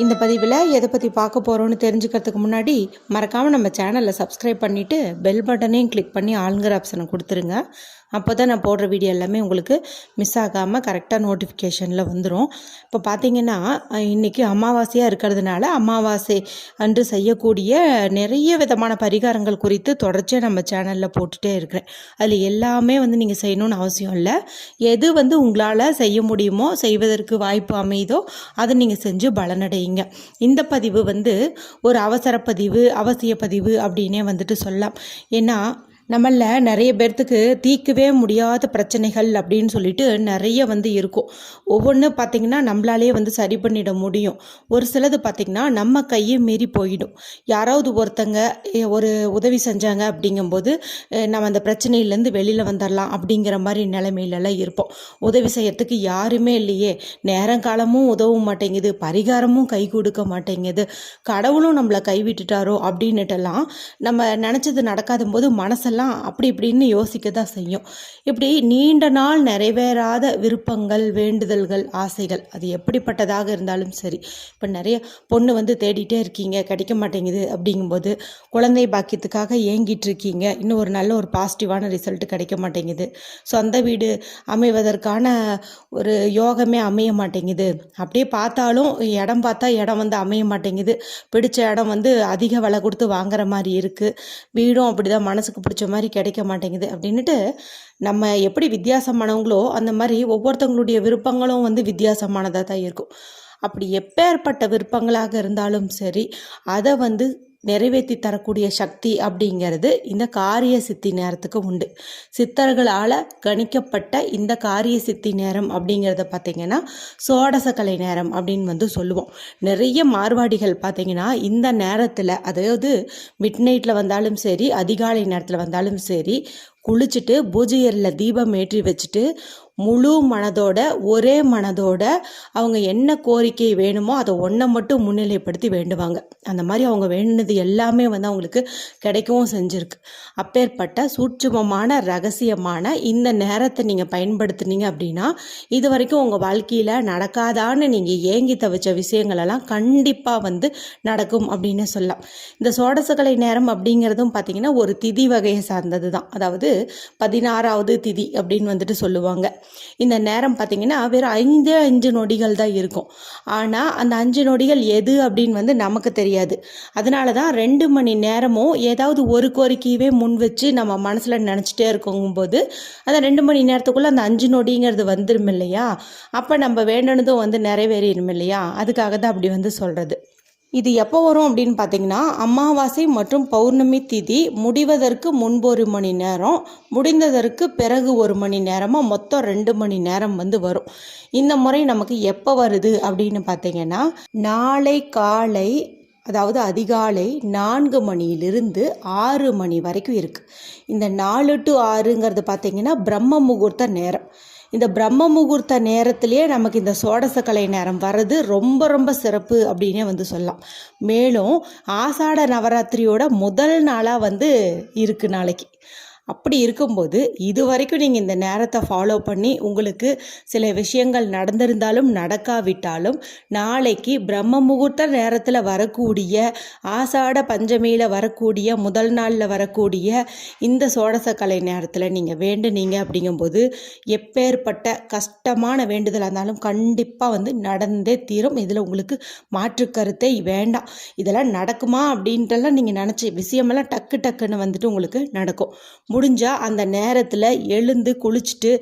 இந்த பதிவில் எதை பற்றி பார்க்க போகிறோன்னு தெரிஞ்சுக்கிறதுக்கு முன்னாடி மறக்காமல் நம்ம சேனலை சப்ஸ்கிரைப் பண்ணிவிட்டு பெல் பட்டனையும் கிளிக் பண்ணி ஆளுங்கிற ஆப்ஷனை கொடுத்துருங்க. அப்போ தான் நான் போடுற வீடியோ எல்லாமே உங்களுக்கு மிஸ் ஆகாமல் கரெக்டாக நோட்டிஃபிகேஷனில் வந்துடும் இப்போ பார்த்தீங்கன்னா இன்றைக்கி அமாவாசையாக இருக்கிறதுனால அமாவாசை அன்று செய்யக்கூடிய நிறைய விதமான பரிகாரங்கள் குறித்து தொடர்ச்சியாக நம்ம சேனலில் போட்டுகிட்டே இருக்கிறேன். அதில் எல்லாமே வந்து நீங்கள் செய்யணும்னு அவசியம் இல்லை. எது வந்து உங்களால் செய்ய முடியுமோ செய்வதற்கு வாய்ப்பு அமையுதோ அதை நீங்கள் செஞ்சு செய்யுங்க. இந்த பதிவு வந்து ஒரு அவசர பதிவு அவசிய பதிவு அப்படின்னே வந்துட்டு சொல்லலாம். ஏன்னா நம்மள நிறைய பேர்த்துக்கு தீர்க்கவே முடியாத பிரச்சனைகள் அப்படின்னு சொல்லிட்டு நிறைய வந்து இருக்கும். ஒவ்வொன்று பார்த்திங்கன்னா நம்மளாலே வந்து சரி பண்ணிட முடியும். ஒரு சிலது பார்த்திங்கன்னா நம்ம கையை மீறி போயிடும். யாராவது ஒருத்தங்க ஒரு உதவி செஞ்சாங்க அப்படிங்கும்போது நம்ம அந்த பிரச்சனையிலேருந்து வெளியில் வந்துடலாம் அப்படிங்கிற மாதிரி நிலைமையிலலாம் இருப்போம். உதவி செய்யறதுக்கு யாருமே இல்லையே. நேரங்காலமும் உதவ மாட்டேங்குது பரிகாரமும் கை கொடுக்க மாட்டேங்குது. கடவுளும் நம்மளை கைவிட்டுட்டாரோ அப்படின்னுட்டெல்லாம் நம்ம நினச்சது நடக்காத போது மனசெல்லாம் அப்படி இப்படின்னு யோசிக்க தான் செய்யும். இப்படி நீண்ட நாள் நிறைவேறாத விருப்பங்கள் வேண்டுதல்கள் ஆசைகள் அது எப்படிப்பட்டதாக இருந்தாலும் சரி. இப்போ நிறைய பொண்ணு வந்து தேடிட்டே இருக்கீங்க கிடைக்க மாட்டேங்குது அப்படிங்கும்போது குழந்தை பாக்கியத்துக்காக ஏங்கிட்டு இருக்கீங்க. இன்னும் ஒரு நல்ல ஒரு பாசிட்டிவான ரிசல்ட் கிடைக்க மாட்டேங்குது. சொந்த வீடு அமைவதற்கான ஒரு யோகமே அமைய மாட்டேங்குது. அப்படியே பார்த்தாலும் இடம் பார்த்தா இடம் வந்து அமைய மாட்டேங்குது. பிடிச்ச இடம் வந்து அதிக விலை கொடுத்து வாங்குற மாதிரி இருக்குது வீடும் அப்படிதான் மனசுக்கு பிடிச்ச மாதிரி கிடைக்க மாட்டேங்குது அப்படின்ட்டு நம்ம எப்படி வித்தியாசமானவங்களோ அந்த மாதிரி ஒவ்வொருத்தவங்களுடைய விருப்பங்களும் வந்து வித்தியாசமானதாக தான் இருக்கும். அப்படி எப்பேற்பட்ட விருப்பங்களாக இருந்தாலும் சரி அதை வந்து நிறைவேற்றி தரக்கூடிய சக்தி அப்படிங்கிறது இந்த காரிய சித்தி நேரத்துக்கு உண்டு. சித்தர்களால் கணிக்கப்பட்ட இந்த காரிய சித்தி நேரம் அப்படிங்கிறத பார்த்தீங்கன்னா சோடசக்கலை நேரம் அப்படின்னு வந்து சொல்லுவோம். நிறைய மார்வாடிகள் பார்த்தீங்கன்னா இந்த நேரத்தில் அதாவது மிட் நைட்டில் வந்தாலும் சரி அதிகாலை நேரத்தில் வந்தாலும் சரி குளிச்சுட்டு பூஜையரில் தீபம் ஏற்றி வச்சுட்டு முழு மனதோட ஒரே மனதோட அவங்க என்ன கோரிக்கை வேணுமோ அதை ஒன்றை மட்டும் முன்னிலைப்படுத்தி வேண்டுவாங்க. அந்த மாதிரி அவங்க வேண்டினது எல்லாமே வந்து அவங்களுக்கு கிடைக்கவும் செஞ்சுருக்கு. அப்பேற்பட்ட சூட்சுமமான ரகசியமான இந்த நேரத்தை நீங்கள் பயன்படுத்துனீங்க அப்படின்னா இது வரைக்கும் உங்கள் வாழ்க்கையில் நடக்காதான்னு நீங்கள் ஏங்கி தவிச்ச விஷயங்களெல்லாம் கண்டிப்பாக வந்து நடக்கும் அப்படின்னு சொல்லலாம். இந்த சோடசக்கலை நேரம் அப்படிங்கிறதும் பார்த்தீங்கன்னா ஒரு திதி வகையை சார்ந்தது தான் அதாவது பதினாறாவது திதி அப்படின்னு வந்துட்டு சொல்லுவாங்க. இந்த நேரம் பார்த்தீங்கன்னா வெறும் ஐந்து அஞ்சு நொடிகள் தான் இருக்கும். ஆனால் அந்த அஞ்சு நொடிகள் எது அப்படின்னு வந்து நமக்கு தெரியாது. அதனால தான் ரெண்டு மணி நேரமும் ஏதாவது ஒரு கோரிக்கையவே முன் வச்சு நம்ம மனசில் நினச்சிட்டே இருக்கும்போது அந்த ரெண்டு மணி நேரத்துக்குள்ளே அந்த அஞ்சு நொடிங்கிறது வந்துடும் இல்லையா? அப்போ நம்ம வேண்டுனதும் வந்து நிறைவேறிடும் இல்லையா? அதுக்காக தான் அப்படி வந்து சொல்கிறது இது எப்போ வரும் அப்படின்னு பார்த்தீங்கன்னா அமாவாசை மற்றும் பௌர்ணமி திதி முடிவதற்கு முன்பு ஒரு மணி நேரம் முடிந்ததற்கு பிறகு ஒரு மணி நேரமாக மொத்தம் ரெண்டு மணி நேரம் வந்து வரும். இந்த முறை நமக்கு எப்போ வருது அப்படின்னு பார்த்தீங்கன்னா நாளை காலை அதாவது அதிகாலை நான்கு மணியிலிருந்து ஆறு மணி வரைக்கும் இருக்குது இந்த நாலு டு ஆறுங்கிறது பார்த்தீங்கன்னா பிரம்ம முகூர்த்த நேரம். இந்த பிரம்ம முகூர்த்த நேரத்திலேயே நமக்கு இந்த சோடசக்கலை நேரம் வர்றது ரொம்ப ரொம்ப சிறப்பு அப்படின்னே வந்து சொல்லலாம். மேலும் ஆசாட நவராத்திரியோட முதல் நாளாக வந்து இருக்குது நாளைக்கு. அப்படி இருக்கும்போது இது வரைக்கும் நீங்கள் இந்த நேரத்தை ஃபாலோ பண்ணி உங்களுக்கு சில விஷயங்கள் நடந்திருந்தாலும் நடக்காவிட்டாலும் நாளைக்கு பிரம்ம முகூர்த்த நேரத்தில் வரக்கூடிய ஆசாட பஞ்சமியில் வரக்கூடிய முதல் நாளில் வரக்கூடிய இந்த சோடசக்கலை நேரத்தில் நீங்கள் வேண்டுனீங்க அப்படிங்கும்போது எப்பேற்பட்ட கஷ்டமான வேண்டுதலாக இருந்தாலும் கண்டிப்பாக வந்து நடந்தே தீரும். இதில் உங்களுக்கு மாற்று கருத்தே வேண்டாம். இதெல்லாம் நடக்குமா அப்படின்ட்டுலாம் நீங்கள் நினச்சி விஷயமெல்லாம் டக்கு டக்குன்னு வந்துட்டு உங்களுக்கு நடக்கும். முடிஞ்சால் அந்த நேரத்தில் எழுந்து குளிச்சுட்டு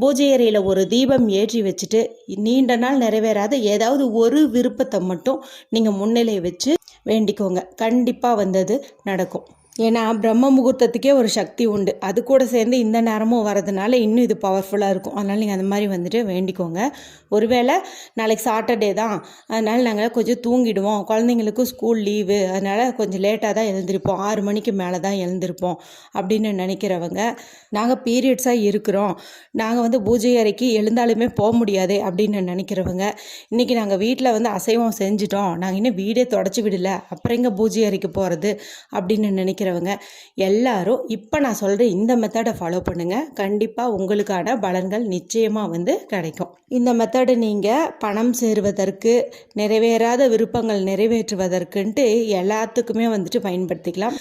பூஜை அறையில் ஒரு தீபம் ஏற்றி வச்சுட்டு நீண்ட நாள் நிறைவேறாத ஏதாவது ஒரு விருப்பத்தை மட்டும் நீங்கள் முன்னிலை வச்சு வேண்டிக்கோங்க. கண்டிப்பாக வந்தது நடக்கும். ஏன்னா பிரம்ம முகூர்த்தத்துக்கே ஒரு சக்தி உண்டு. அது கூட சேர்ந்து இந்த நேரமும் வரதுனால இன்னும் இது பவர்ஃபுல்லாக இருக்கும். அதனால் நீங்கள் அந்த மாதிரி வந்துட்டு வேண்டிக்கோங்க. ஒருவேளை நாளைக்கு சாட்டர்டே தான். அதனால் நாங்கள் கொஞ்சம் தூங்கிடுவோம். குழந்தைங்களுக்கும் ஸ்கூல் லீவு அதனால் கொஞ்சம் லேட்டாக தான் எழுந்திருப்போம். ஆறு மணிக்கு மேலே தான் எழுந்திருப்போம் அப்படின்னு நினைக்கிறவங்க நாங்கள் பீரியட்ஸாக இருக்கிறோம். நாங்கள் வந்து பூஜை அறைக்கு எழுந்தாலுமே போக முடியாது அப்படின்னு நினைக்கிறவங்க இன்றைக்கி நாங்கள் வீட்டில் வந்து அசைவம் செஞ்சிட்டோம். நாங்கள் இன்னும் வீடே தொடச்சி விடல. அப்புறம் எங்கே பூஜை அறைக்கு போகிறது அப்படின்னு நினைக்கிறவங்க நினைக்கிறவங்க எல்லாரும் இப்போ நான் சொல்கிற இந்த மெத்தடை ஃபாலோ பண்ணுங்கள் கண்டிப்பாக உங்களுக்கான பலன்கள் நிச்சயமாக வந்து கிடைக்கும். இந்த மெத்தடை நீங்கள் பணம் சேருவதற்கு நிறைவேறாத விருப்பங்கள் நிறைவேற்றுவதற்குன்ட்டு எல்லாத்துக்குமே வந்துட்டு பயன்படுத்திக்கலாம்.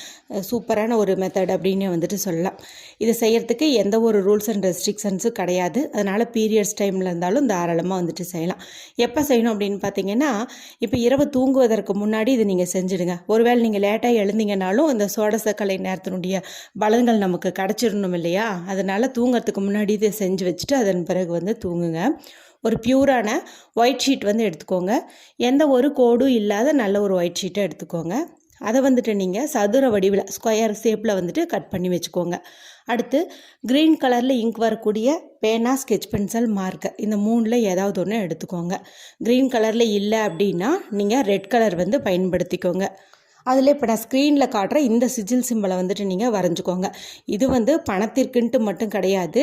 சூப்பரான ஒரு மெத்தட் அப்படின்னு வந்துட்டு சொல்லலாம். இதை செய்கிறதுக்கு எந்த ஒரு ரூல்ஸ் அண்ட் ரெஸ்ட்ரிக்ஷன்ஸும் கிடையாது. அதனால் பீரியட்ஸ் டைமில் இருந்தாலும் தாராளமாக வந்துட்டு செய்யலாம். எப்போ செய்யணும் அப்படின்னு பார்த்தீங்கன்னா இப்போ இரவு தூங்குவதற்கு முன்னாடி இது நீங்கள் செஞ்சுடுங்க. ஒருவேளை நீங்கள் லேட்டாக எழுந்தீங்கனாலும் இந்த சோடசக்கலை நேரத்தினுடைய பலன்கள் நமக்கு கிடச்சிடணும் இல்லையா? அதனால் தூங்குறதுக்கு முன்னாடி இதை செஞ்சு வச்சுட்டு அதன் பிறகு வந்து தூங்குங்க. ஒரு பியூரான ஒயிட் ஷீட் வந்து எடுத்துக்கோங்க. எந்த ஒரு கோடும் இல்லாத நல்ல ஒரு ஒயிட் ஷீட்டை எடுத்துக்கோங்க. அதை வந்துட்டு நீங்கள் சதுர வடிவில் ஸ்கொயர் ஷேப்பில் வந்துட்டு கட் பண்ணி வச்சுக்கோங்க. அடுத்து க்ரீன் கலரில் இங்க் வரக்கூடிய பேனா ஸ்கெட்ச் பென்சில் மார்க்கர் இந்த மூணில் ஏதாவது ஒன்று எடுத்துக்கோங்க. க்ரீன் கலரில் இல்லை அப்படின்னா நீங்கள் ரெட் கலர் வந்து பயன்படுத்திக்கோங்க. அதில் இப்போ நான் ஸ்க்ரீனில் காட்டுற இந்த சிஜில் சிம்பலை வந்துட்டு நீங்கள் வரைஞ்சிக்கோங்க. இது வந்து பணத்திற்குன்ட்டு மட்டும் கிடையாது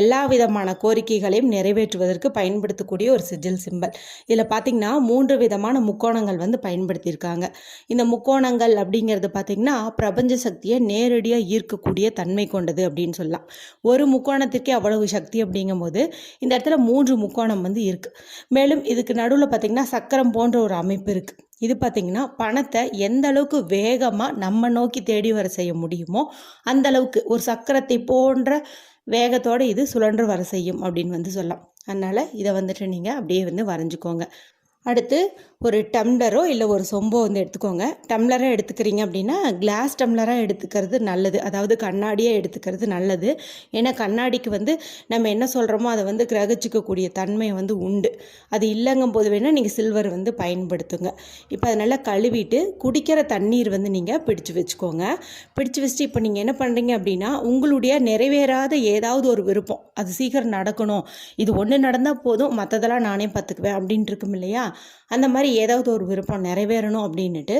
எல்லா விதமான கோரிக்கைகளையும் நிறைவேற்றுவதற்கு பயன்படுத்தக்கூடிய ஒரு சிஜில் சிம்பல் இதில் பார்த்திங்கன்னா மூன்று விதமான முக்கோணங்கள் வந்து பயன்படுத்தியிருக்காங்க. இந்த முக்கோணங்கள் அப்படிங்கிறது பார்த்திங்கன்னா பிரபஞ்ச சக்தியை நேரடியாக ஈர்க்கக்கூடிய தன்மை கொண்டது அப்படின்னு சொல்லலாம். ஒரு முக்கோணத்திற்கே அவ்வளவு சக்தி அப்படிங்கும்போது இந்த இடத்துல மூன்று முக்கோணம் வந்து இருக்குது மேலும் இதுக்கு நடுவில் பார்த்திங்கன்னா சக்கரம் போன்ற ஒரு அமைப்பு இருக்குது இது பார்த்திங்கன்னா பணத்தை எந்த அளவுக்கு வேகமாக நம்ம நோக்கி தேடி வர செய்ய முடியுமோ அந்த அளவுக்கு ஒரு சக்கரத்தை போன்ற வேகத்தோடு இது சுழன்று வர செய்யும் அப்படின்னு வந்து சொல்லலாம். அதனால் இதை வந்துட்டு நீங்கள் அப்படியே வந்து வரைஞ்சிக்கோங்க. அடுத்து ஒரு டம்ளரோ இல்லை ஒரு சொம்போ வந்து எடுத்துக்கோங்க. டம்ளராக எடுத்துக்கிறீங்க அப்படின்னா கிளாஸ் டம்ளராக எடுத்துக்கிறது நல்லது. அதாவது கண்ணாடியாக எடுத்துக்கிறது நல்லது. ஏன்னா கண்ணாடிக்கு வந்து நம்ம என்ன சொல்கிறோமோ அதை வந்து கிரகிச்சிக்கக்கூடிய தன்மை வந்து உண்டு. அது இல்லைங்கும் போது வேணால் நீங்கள் சில்வர் வந்து பயன்படுத்துங்க. இப்போ அதை நல்லா கழுவிட்டு குடிக்கிற தண்ணீர் வந்து நீங்கள் பிடிச்சு வச்சுக்கோங்க. பிடிச்சு வச்சுட்டு இப்போ நீங்கள் என்ன பண்ணுறீங்க அப்படின்னா உங்களுடைய நிறைவேறாத ஏதாவது ஒரு விருப்பம். அது சீக்கிரம் நடக்கணும். இது ஒன்று நடந்தால் போதும் மற்றதெல்லாம் நானே பார்த்துக்குவேன் அப்படின்ட்டு இருக்கும் இல்லையா? அந்த மாதிரி ஏதாவது ஒரு விருப்பம் நிறைவேறணும் அப்படின்னுட்டு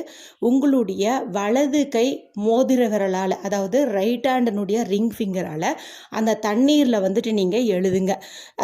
உங்களுடைய வலது கை மோதிர விரலால் அதாவது ரைட் ஹேண்டனுடைய ரிங் ஃபிங்கரால் அந்த தண்ணீரில் வந்துட்டு நீங்கள் எழுதுங்க.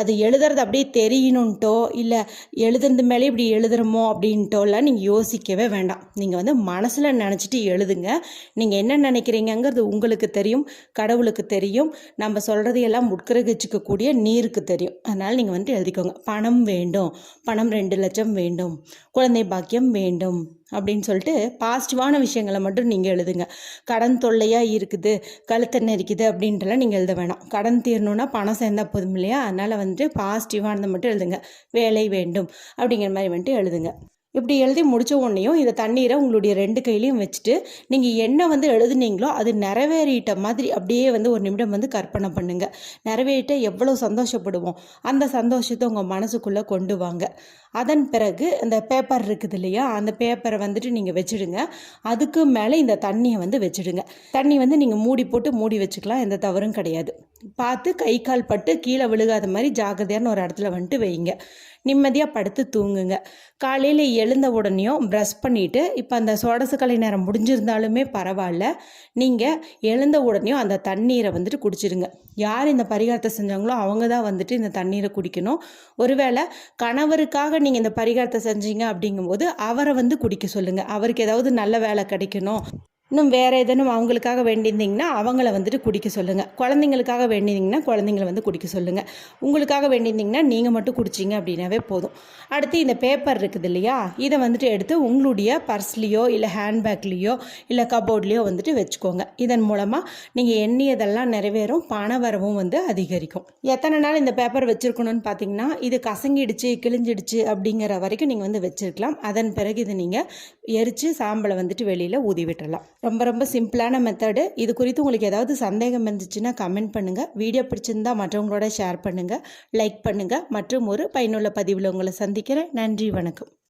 அது எழுதுறது அப்படியே தெரியணுன்ட்டோ இல்லை எழுதுறது மேலே இப்படி எழுதுறமோ அப்படின்ட்டோலாம் நீங்கள் யோசிக்கவே வேண்டாம். நீங்கள் வந்து மனசில் நினச்சிட்டு எழுதுங்க. நீங்கள் என்ன நினைக்கிறீங்கங்கிறது உங்களுக்கு தெரியும் கடவுளுக்கு தெரியும் நம்ம சொல்கிறதையெல்லாம் உட்கிரகிச்சிக்கக்கூடிய நீருக்கு தெரியும். அதனால் நீங்கள் வந்துட்டு எழுதிக்கோங்க. பணம் வேண்டும். பணம் ரெண்டு லட்சம் வேண்டும் வேண்டும். குழந்தை பாக்கியம் வேண்டும் அப்படின்னு சொல்லிட்டு பாசிட்டிவான விஷயங்களை மட்டும் நீங்கள் எழுதுங்க. கடன் தொல்லையாக இருக்குது கழுத்தை நெரிக்குது அப்படின்றலாம் நீங்கள் எழுத வேணாம். கடன் தீரணுன்னா பணம் சேர்ந்தா போதும் இல்லையா? அதனால் வந்துட்டு பாசிட்டிவானதை மட்டும் எழுதுங்க. வேலை வேண்டும் அப்படிங்கிற மாதிரி வந்துட்டு எழுதுங்க. இப்படி எழுதி முடிச்ச உடனேயும் இந்த தண்ணீரை உங்களுடைய ரெண்டு கையிலையும் வச்சுட்டு நீங்கள் என்ன வந்து எழுதுனீங்களோ அது நிறைவேறிட்ட மாதிரி அப்படியே வந்து ஒரு நிமிடம் வந்து கற்பனை பண்ணுங்கள் நிறைவேறிட்ட எவ்வளோ சந்தோஷப்படுவோம். அந்த சந்தோஷத்தை உங்கள் மனசுக்குள்ளே கொண்டு வாங்க. அதன் பிறகு அந்த பேப்பர் இருக்குது இல்லையா? அந்த பேப்பரை வந்துட்டு நீங்கள் வச்சுடுங்க. அதுக்கு மேலே இந்த தண்ணியை வந்து வச்சுடுங்க. தண்ணி வந்து நீங்கள் மூடி போட்டு மூடி வச்சுக்கலாம். எந்த தவறும் கிடையாது. பார்த்து கை கால் பட்டு கீழே விழுகாத மாதிரி ஜாக்கிரதையான ஒரு இடத்துல வந்துட்டு வைங்க. நிம்மதியாக படுத்து தூங்குங்க. காலையில் எழுந்த உடனேயும் ப்ரஷ் பண்ணிவிட்டு இப்போ அந்த சோடசுக்கலை நேரம் முடிஞ்சிருந்தாலுமே பரவாயில்ல. நீங்கள் எழுந்த உடனேயும் அந்த தண்ணீரை வந்துட்டு குடிச்சிடுங்க யார் இந்த பரிகாரத்தை செஞ்சாங்களோ அவங்க தான் வந்துட்டு இந்த தண்ணீரை குடிக்கணும். ஒருவேளை கணவருக்காக நீங்கள் இந்த பரிகாரத்தை செஞ்சீங்க அப்படிங்கும்போது அவரை வந்து குடிக்க சொல்லுங்கள் அவருக்கு ஏதாவது நல்ல வேலை கிடைக்கணும். இன்னும் வேறு எதனும் அவங்களுக்காக வேண்டியிருந்தீங்கன்னா அவங்கள வந்துட்டு குடிக்க சொல்லுங்கள் குழந்தைங்களுக்காக வேண்டியிருந்தீங்கன்னா குழந்தைங்கள வந்து குடிக்க சொல்லுங்கள் உங்களுக்காக வேண்டியிருந்தீங்கன்னா நீங்கள் மட்டும் குடிச்சிங்க அப்படின்னாவே போதும். அடுத்து இந்த பேப்பர் இருக்குது இல்லையா? இதை வந்துட்டு எடுத்து உங்களுடைய பர்ஸ்லேயோ இல்லை ஹேண்ட்பேக்லேயோ இல்லை கபோர்ட்லேயோ வந்துட்டு வச்சுக்கோங்க. இதன் மூலமாக நீங்கள் எண்ணியதெல்லாம் நிறைவேறும் பண வரவும் வந்து அதிகரிக்கும். எத்தனை நாள் இந்த பேப்பர் வச்சுருக்கணும்னு பார்த்தீங்கன்னா இது கசங்கிடுச்சு கிழிஞ்சிடுச்சு அப்படிங்கிற வரைக்கும் நீங்கள் வந்து வச்சுருக்கலாம். அதன் பிறகு இதை நீங்கள் எரித்து சாம்பலை வந்துட்டு வெளியில் ஊதி விட்டுறலாம். ரொம்ப ரொம்ப சிம்பிளான மெத்தடு இது குறித்து உங்களுக்கு ஏதாவது சந்தேகம் இருந்துச்சுன்னா கமெண்ட் பண்ணுங்கள் வீடியோ பிடிச்சிருந்தா மற்றவங்களோட ஷேர் பண்ணுங்கள் லைக் பண்ணுங்கள் மற்றும் ஒரு பயனுள்ள பதிவில் உங்களை சந்திக்கிறேன். நன்றி வணக்கம்.